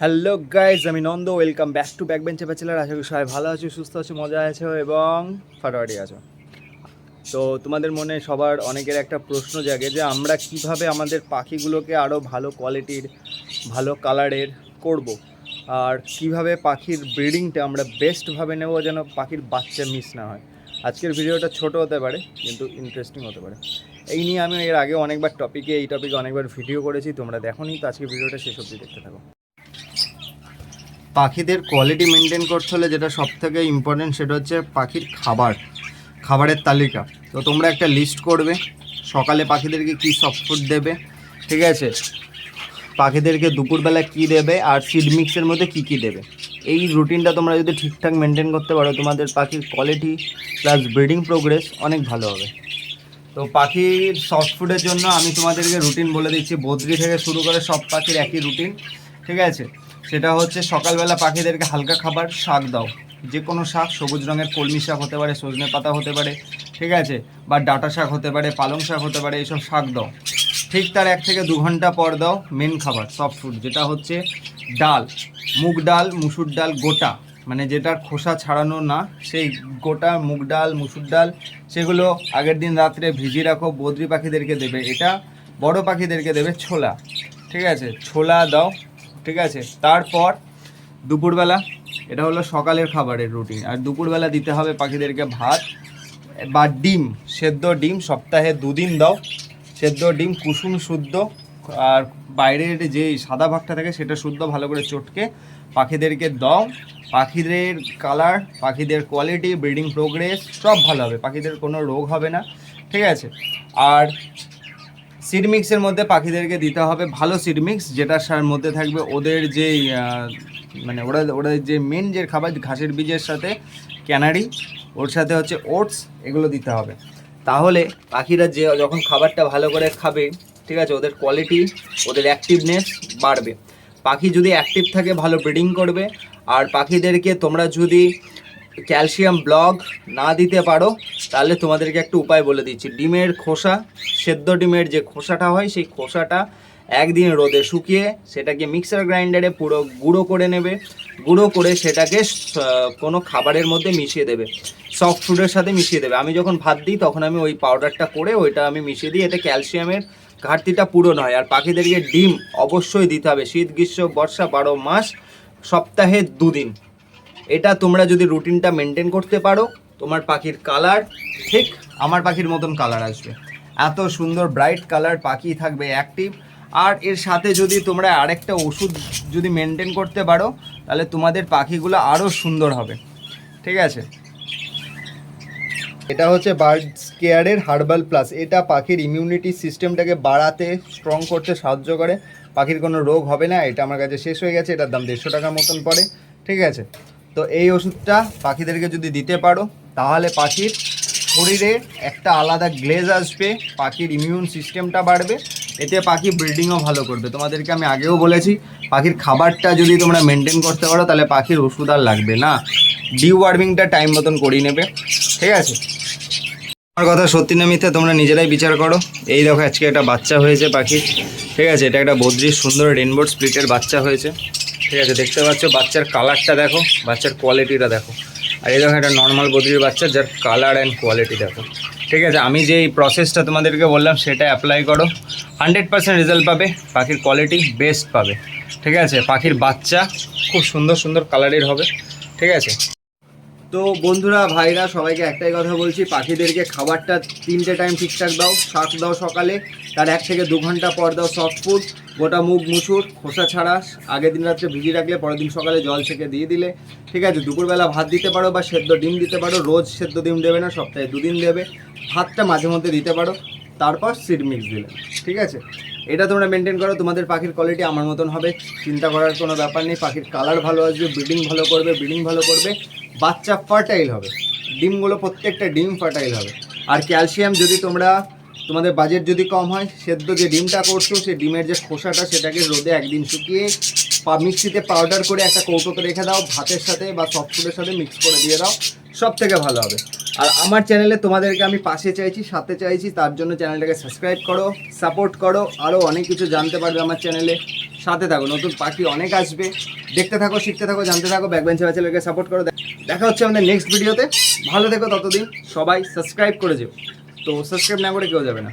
Hello guys আমি Nanda welcome back to back বেঞ্চে bachelor আশা করি সবাই ভালো আছো, সুস্থ আছো, মজা আছো এবং ফাটাফাটি আছো। তো তোমাদের মনে সবার অনেকের একটা প্রশ্ন জাগে যে আমরা কীভাবে আমাদের পাখিগুলোকে আরও ভালো কোয়ালিটির ভালো কালারের করব। আর কীভাবে পাখির ব্রিডিংটা আমরা বেস্টভাবে নেব যেন পাখির বাচ্চা মিস না হয়? আজকের ভিডিওটা ছোট হতে পারে, কিন্তু ইন্টারেস্টিং হতে পারে। এই নিয়ে আমি এর আগে অনেকবার টপিকে এই টপিকে অনেকবার ভিডিও করেছি, তোমরা দেখো নি তো আজকে ভিডিওটা শেষ অবধি দেখতে থাকো। পাখিদের কোয়ালিটি মেনটেন করতে হলে যেটা সব থেকে ইম্পর্টেন্ট সেটা হচ্ছে পাখির খাবার, খাবারের তালিকা। তো তোমরা একটা লিস্ট করবে, সকালে পাখিদেরকে কী সফট ফুড দেবে, ঠিক আছে? পাখিদেরকে দুপুরবেলা কী দেবে, আর সিড মিক্সের মধ্যে কী কী দেবে। এই রুটিনটা তোমরা যদি ঠিকঠাক মেনটেন করতে পারো, তোমাদের পাখির কোয়ালিটি প্লাস ব্রিডিং প্রোগ্রেস অনেক ভালো হবে। তো পাখির সফট ফুডের জন্য আমি তোমাদেরকে রুটিন বলে দিচ্ছি। বদ্রি থেকে শুরু করে সব পাখির একই রুটিন ঠিক আছে? সেটা হচ্ছে সকালবেলা পাখিদেরকে হালকা খাবার, শাক দাও। যে কোনো শাক, সবুজ রঙের কলমি শাক হতে পারে, সজনে পাতা হতে পারে, ঠিক আছে? বা ডাটা শাক হতে পারে, পালং শাক হতে পারে, এইসব শাক দাও। ঠিক তার এক থেকে দু ঘণ্টা পর দাও মেন খাবার সফট ফুড যেটা হচ্ছে ডাল। মুগ ডাল, মুসুর ডাল, গোটা। মানে যেটার খোসা ছাড়ানো না, সেই গোটা, মুগ ডাল, মুসুর ডাল, সেগুলো আগের দিন রাত্রে ভিজিয়ে রাখো, বদ্রি পাখিদেরকে দেবে। এটা বড় পাখিদেরকে দেবে ছোলা। ঠিক আছে? ছোলা দাও ঠিক আছে? তারপর দুপুরবেলা, এটা হলো সকালের খাবারের রুটিন আর দুপুরবেলা দিতে হবে পাখিদেরকে ভাত বা ডিম, সেদ্ধ ডিম, সপ্তাহে দুদিন দাও। সেদ্ধ ডিম, কুসুম শুদ্ধ। আর বাইরের যে সাদা ভাগটা থাকে, সেটা শুদ্ধ ভালো করে চটকে পাখিদেরকে দাও। পাখিদের কালার পাখিদের কোয়ালিটি ব্রিডিং প্রোগ্রেস সব ভালো হবে। পাখিদের কোনো রোগ হবে না। ঠিক আছে? আর সিড মিক্সের মধ্যে পাখিদেরকে দিতে হবে ভালো সিড মিক্স যেটা সার মধ্যে থাকবে ওদের যে মানে ওরা ওদের যে মেন যে খাবার, ঘাসের বীজের সাথে ক্যানারি ওর সাথে হচ্ছে ওটস এগুলো দিতে হবে। তাহলে পাখিরা যে যখন খাবারটা ভালো করে খাবে, ঠিক আছে, ওদের কোয়ালিটি ওদের অ্যাক্টিভনেস বাড়বে। পাখি যদি অ্যাক্টিভ থাকে, ভালো ব্রিডিং করবে, আর পাখিদেরকে তোমরা যদি ক্যালসিয়াম ব্লক না দিতে পারো, তাহলে তোমাদেরকে একটা উপায় বলে দিচ্ছি। ডিমের খোসা, সেদ্ধ ডিমের যে খোসাটা হয়, সেই খোসাটা একদিন রোদে শুকিয়ে সেটাকে মিক্সার গ্রাইন্ডারে পুরো গুঁড়ো করে নেবে। গুঁড়ো করে সেটাকে কোনো খাবারের মধ্যে মিশিয়ে দেবে। সফট ফুডের সাথে মিশিয়ে দেবে। আমি যখন ভাত দিই, তখন আমি ওই পাউডারটা করে ওইটা আমি মিশিয়ে দিই। এতে ক্যালসিয়ামের ঘাটতিটা পূরণ হয়। আর পাখিদেরকে ডিম অবশ্যই দিতে হবে। শীত, গ্রীষ্ম, বর্ষা বারো মাস, সপ্তাহে দুদিন। এটা তোমরা যদি রুটিনটা মেনটেন করতে পারো, তোমার পাখির কালার ঠিক আমার পাখির মতন কালার আসবে। এত সুন্দর ব্রাইট কালার পাখি থাকবে অ্যাক্টিভ আর এর সাথে যদি তোমরা আরেকটা ওষুধ যদি মেনটেন করতে পারো, তাহলে তোমাদের পাখিগুলো আরও সুন্দর হবে। ঠিক আছে? এটা হচ্ছে বার্ড কেয়ারের হার্বাল প্লাস এটা পাখির ইমিউনিটি সিস্টেমটাকে বাড়াতে স্ট্রং করতে সাহায্য করে। পাখির কোনো রোগ হবে না, এটা আমার কাছে শেষ হয়ে গেছে, এটার দাম দেড়শো টাকার মতন পড়ে। ঠিক আছে? তো এই ওষুধটা পাখিদেরকে যদি দিতে পারো, তাহলে পাখির শরীরে একটা আলাদা গ্লেজ আসবে, পাখির ইমিউন সিস্টেমটা বাড়বে, এতে পাখি ব্রিডিংও ভালো করবে। তোমাদেরকে আমি আগেও বলেছি, পাখির খাবারটা যদি তোমরা মেনটেন করতে পারো, তাহলে পাখির ওষুধ আর লাগবে না। ডি ওয়ার্মিংটা টাইম মতন করিয়ে নেবে। ঠিক আছে? আমার কথা সত্যি না মিথ্যা, তোমরা নিজেরাই বিচার করো। এই দেখো, আজকে একটা বাচ্চা হয়েছে পাখির। ঠিক আছে, এটা একটা বদ্রির সুন্দর রেনবোর্ড স্প্লিটের বাচ্চা হয়েছে। ঠিক আছে, দেখতে পাচ্ছ বাচ্চার কালারটা দেখো, বাচ্চার কোয়ালিটিটা দেখো। আর এই দেখো একটা নর্মাল বদ্রির বাচ্চা, যার কালার অ্যান্ড কোয়ালিটি দেখো। ঠিক আছে, আমি যে এই প্রসেসটা তোমাদেরকে বললাম, সেটা অ্যাপ্লাই করো। হান্ড্রেড পার্সেন্ট রেজাল্ট পাবে, পাখির কোয়ালিটি বেস্ট পাবে। ঠিক আছে, পাখির বাচ্চা খুব সুন্দর সুন্দর কালারের হবে। ঠিক আছে? তো বন্ধুরা, ভাইরা, সবাইকে একটাই কথা বলছি, পাখিদেরকে খাবারটা তিনটে টাইম ঠিকঠাক দাও, শাক দাও সকালে, তার এক থেকে দু ঘণ্টা পর দাও সফট ফুড গোটা মুখ মুসুর খোসা ছাড়া আগের দিন রাত্রে ভিজিয়ে রাখলে পরের দিন সকালে জল ছেঁকে দিয়ে দিলে। ঠিক আছে, দুপুরবেলা ভাত দিতে পারো বা সেদ্ধ ডিম দিতে পারো, রোজ সেদ্ধ ডিম দেবে না, সপ্তাহে দুদিন দেবে। ভাতটা মাঝে মধ্যে দিতে পারো, তারপর সিড মিক্স দিলে। ঠিক আছে? এটা তোমরা মেনটেন করো, তোমাদের পাখির কোয়ালিটি আমার মতন হবে। চিন্তা করার কোনো ব্যাপার নেই, পাখির কালার ভালো আসবে ব্রিডিং ভালো করবে ব্রিডিং ভালো করবে। বাচ্চা ফার্টাইল হবে। ডিমগুলো প্রত্যেকটা ডিম ফার্টাইল হবে। আর ক্যালসিয়াম যদি তোমরা তোমাদের বাজেট যদি কম হয়, সেদ্ধ যে ডিমটা করছ সেই ডিমের যে খোসাটা, সেটাকে রোদে একদিন শুকিয়ে পা, মিক্সিতে পাউডার করে একটা কৌটোতে রেখে দাও, ভাতের সাথে বা সফট ফুডের সাথে মিক্স করে দিয়ে দাও সব থেকে ভালো হবে। আর আমার চ্যানেলে তোমাদেরকে আমি পাশে চাইছি, সাথে চাইছি, তার জন্য চ্যানেলটাকে সাবস্ক্রাইব করো সাপোর্ট করো আরও অনেক কিছু জানতে পারবে আমার চ্যানেলে সাথে থাকো, নতুন পাখি অনেক আসবে। দেখতে থাকো, শিখতে থাকো, জানতে থাকো ব্যাকবেঞ্চ চ্যানেলকে সাপোর্ট করো। দেখা হচ্ছে আমাদের নেক্সট ভিডিওতে ভালো থেকো ততদিন। সবাই সাবস্ক্রাইব করে যেও। তো সাবস্ক্রাইব না করে কেউ যাবে না।